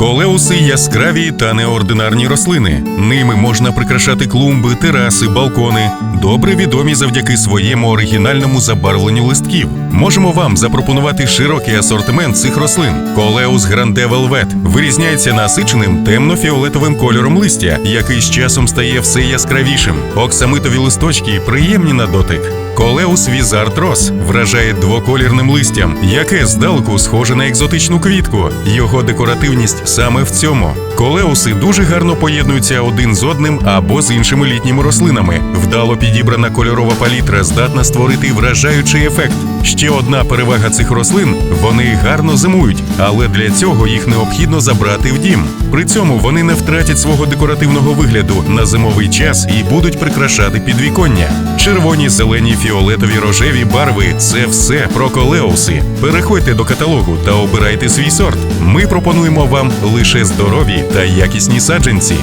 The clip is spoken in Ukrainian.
Колеуси яскраві та неординарні рослини. Ними можна прикрашати клумби, тераси, балкони, добре відомі завдяки своєму оригінальному забарвленню листків. Можемо вам запропонувати широкий асортимент цих рослин. Колеус Гранде Велвет вирізняється насиченим темно-фіолетовим кольором листя, який з часом стає все яскравішим. Оксамитові листочки приємні на дотик. Колеус Візартрос вражає двоколірним листям, яке здалеку схоже на екзотичну квітку. Його декоративність саме в цьому. Колеуси дуже гарно поєднуються один з одним або з іншими літніми рослинами. Вдало підібрана кольорова палітра здатна створити вражаючий ефект. Ще одна перевага цих рослин вони гарно зимують, але для цього їх необхідно забрати в дім. При цьому вони не втратять свого декоративного вигляду на зимовий час і будуть прикрашати підвіконня. Червоні, зелені, фіолетові, рожеві барви це все про колеуси. Переходьте до каталогу та обирайте свій сорт. Ми пропонуємо вам лише здорові та якісні саджанці.